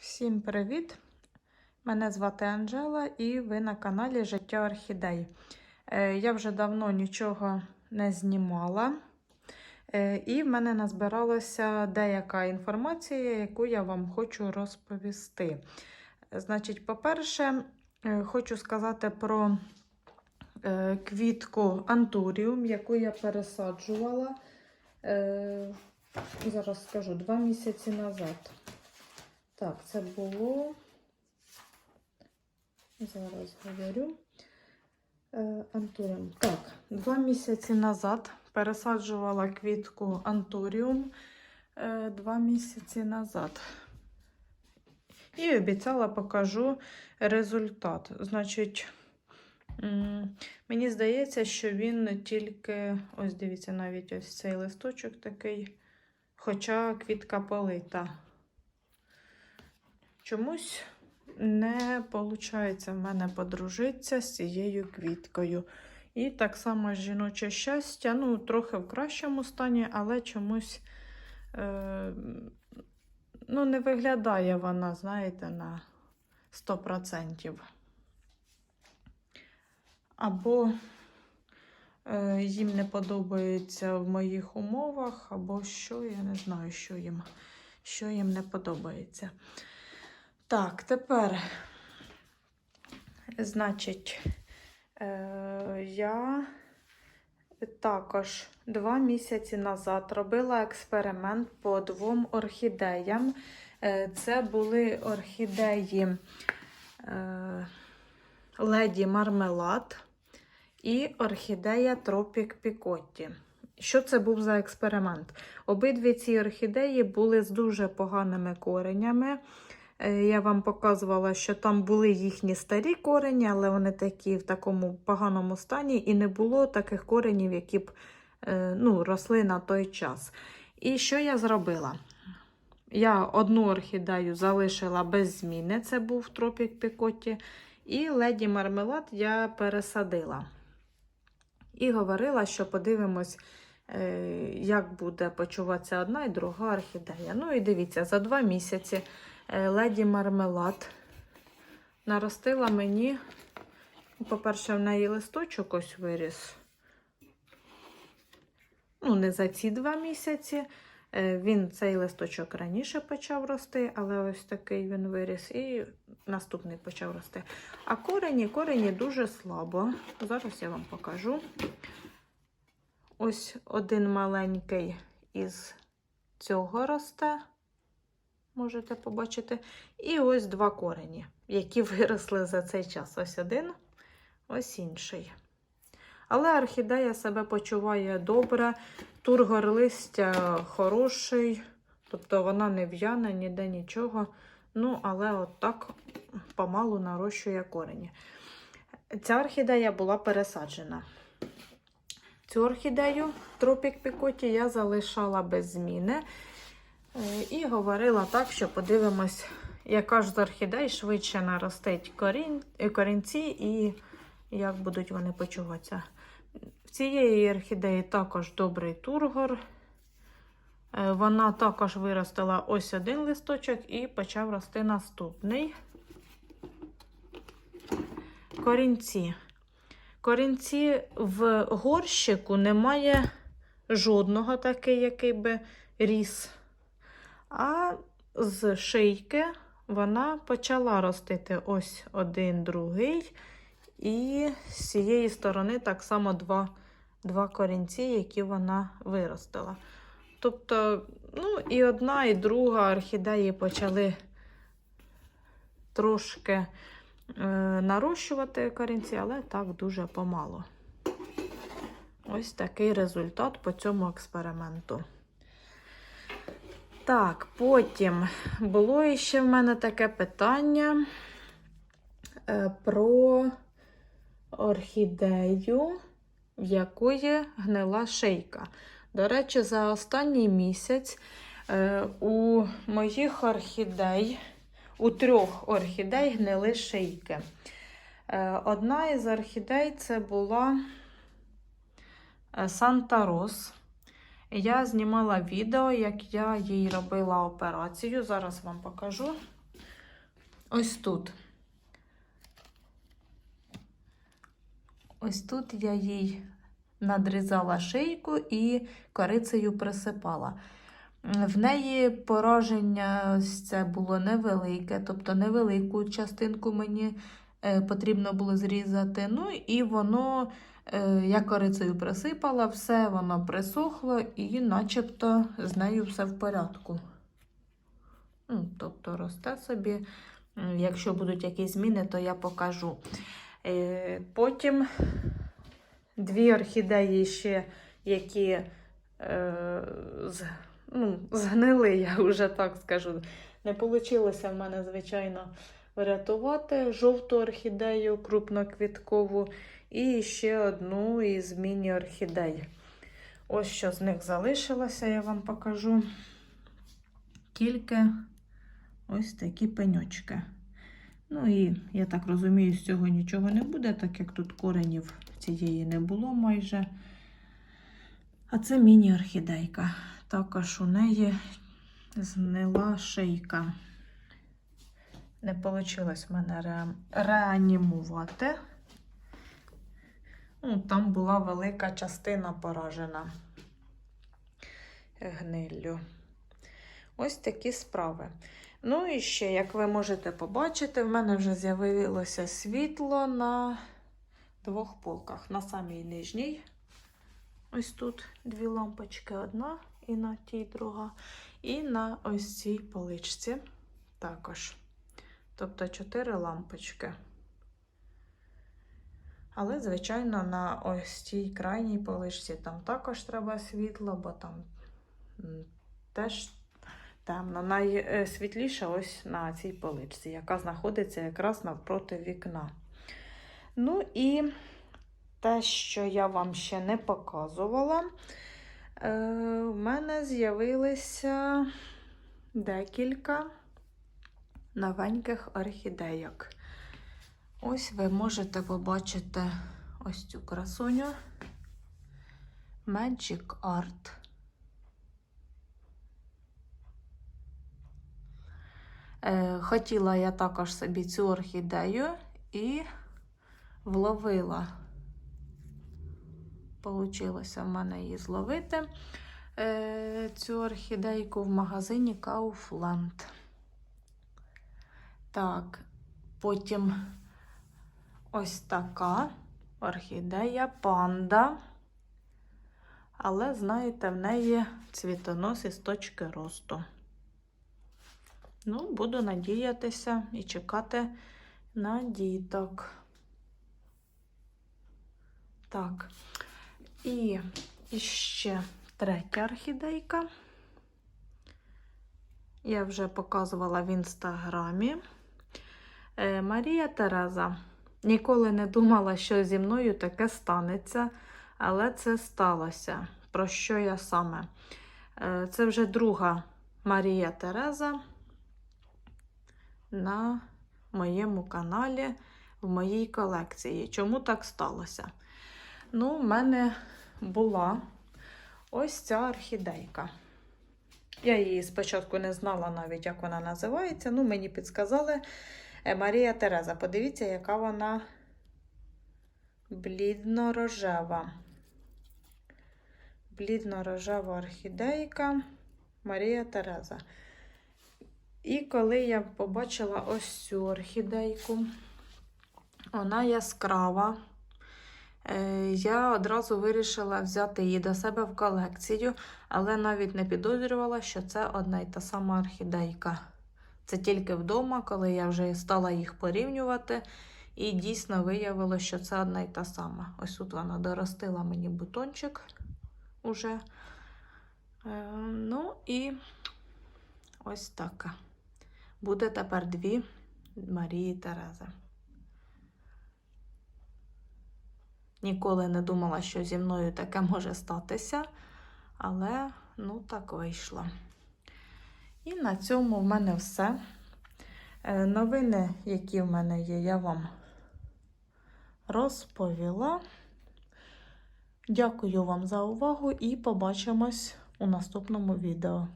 Всім привіт! Мене звати Анжела і ви на каналі Життя Орхідей. Е, Я вже давно нічого не знімала, Е, і в мене назбиралася деяка інформація, яку я вам хочу розповісти. Значить, по-перше, е, хочу сказати про квітку антуріум, яку я пересаджувала. Зараз скажу, два місяці назад. Так, це було. Зараз говорю. Е, Антуріум. Так, два місяці назад пересаджувала квітку Антуріум е, два місяці назад. І обіцяла покажу результат. Значить, мені здається, що він тільки, ось дивіться, навіть ось цей листочок такий, хоча квітка полита. Чомусь не виходить в мене подружитися з цією квіткою. І так само жіноче щастя, ну, трохи в кращому стані, але чомусь е, ну, не виглядає вона, знаєте, на 100%. Або е, їм не подобається в моїх умовах, або що, я не знаю, що їм, що їм не подобається. Так, тепер, значить, е, я також два місяці назад робила експеримент по двом орхідеям. Е, це були орхідеї е, Леді Мармелад і орхідея Тропік Пікотті. Що це був за експеримент? Обидві ці орхідеї були з дуже поганими коренями. Е, Я вам показувала, що там були їхні старі корені, але вони такі в такому поганому стані, і не було таких коренів, які б е, ну, росли на той час. І що я зробила? Я одну орхідею залишила без зміни, це був тропік Пікотті, і леді мармелад я пересадила. І говорила, що подивимось, е, як буде почуватися одна і друга орхідея. Ну і дивіться, за два місяці леді мармелад наростила мені, ну, по-перше, в неї листочок ось виріс. Ну, не за ці два місяці. Е, Він цей листочок раніше почав рости, але ось такий він виріс, і наступний почав рости. А корені, корені дуже слабо. Зараз я вам покажу. Ось один маленький із цього росте, можете побачити. І ось два корені, які виросли за цей час. Ось один, ось інший. Але орхідея себе почуває добре, тургор листя хороший, тобто вона не в'яне, ніде нічого. Ну, але от помалу нарощує корені. Ця орхідея була пересаджена. Цю орхідею тропік пікоті я залишала без зміни. Е, І говорила так, що подивимось, яка ж з орхідей швидше наростить корінь, е, корінці і як будуть вони почуватися. В цієї орхідеї також добрий тургор. Е, Вона також виростила ось один листочок і почав рости наступний. Корінці. Корінці в горщику немає жодного такий, який би ріс. А з шийки вона почала ростити ось один, другий. І з цієї сторони так само два, два корінці, які вона виростила. Тобто, ну, і одна, і друга орхідеї почали трошки е, нарощувати корінці, але так дуже помало. Ось такий результат по цьому експерименту. Так, потім було ще в мене таке питання е, про орхідею, в якої гнила шийка. До речі, за останній місяць е, у моїх орхідей, у трьох орхідей гнили шийки. Е, одна із орхідей це була Санта Рос. Я знімала відео, як я їй робила операцію. Зараз вам покажу. ось тут. Ось тут я їй надрізала шийку і корицею присипала. В неї пораження це було невелике, тобто невелику частинку мені потрібно було зрізати. Ну і воно, е, я корицею присипала, все воно присохло і начебто з нею все в порядку. Ну, тобто росте собі. Якщо будуть якісь зміни, то я покажу. Е, Потім дві орхідеї ще, які е, з, ну, згнили, я вже так скажу. Не вийшло в мене, звичайно, врятувати жовту орхідею крупноквіткову і ще одну із міні-орхідей. Ось що з них залишилося, я вам покажу. Тільки ось такі пеньочки. Ну і я так розумію, з цього нічого не буде, так як тут коренів цієї не було майже. А це міні-орхідейка. Також у неї знила шийка. Не вийшло в мене ре... реанімувати. Ну, там була велика частина поражена гниллю. Ось такі справи. Ну і ще, як ви можете побачити, в мене вже з'явилося світло на двох полках. На самій нижній. Ось тут дві лампочки, одна і на тій друга. І на ось цій поличці також. Тобто чотири лампочки. Але, звичайно, на ось цій крайній поличці там також треба світло, бо там теж темно. Найсвітліше ось на цій поличці, яка знаходиться якраз навпроти вікна. Ну і те, що я вам ще не показувала, е, у мене з'явилися декілька новеньких орхідейок. Ось ви можете побачити ось цю красуню Magic Art. Е, Хотіла я також собі цю орхідею і вловила. Получилося в мене її зловити. Е, Цю орхідейку в магазині Kaufland. Так, потім ось така орхідея панда. Але, знаєте, в неї цвітонос із точки росту. Ну, буду надіятися і чекати на діток. Так, і, ще третя орхідейка. Я вже показувала в інстаграмі. Е, Марія Тереза. Ніколи не думала, що зі мною таке станеться, але це сталося. Про що я саме? Е, Це вже друга Марія Тереза на моєму каналі, в моїй колекції. Чому так сталося? Ну, в мене була ось ця орхідейка. Я її спочатку не знала навіть, як вона називається. Ну, мені підказали Е, Марія Тереза. Подивіться, яка вона блідно-рожева. Блідно-рожева орхідейка Марія Тереза. І коли я побачила ось цю орхідейку, вона яскрава. Е, Я одразу вирішила взяти її до себе в колекцію, але навіть не підозрювала, що це одна й та сама орхідейка. Це тільки вдома, коли я вже стала їх порівнювати, і дійсно виявилося, що це одна й та сама. Ось тут вона доростила мені бутончик уже. Е, Ну і ось така. Буде тепер дві Марії Терези. Ніколи не думала, що зі мною таке може статися, але ну так вийшло. І на цьому в мене все. Е, Новини, які в мене є, я вам розповіла. Дякую вам за увагу і побачимось у наступному відео.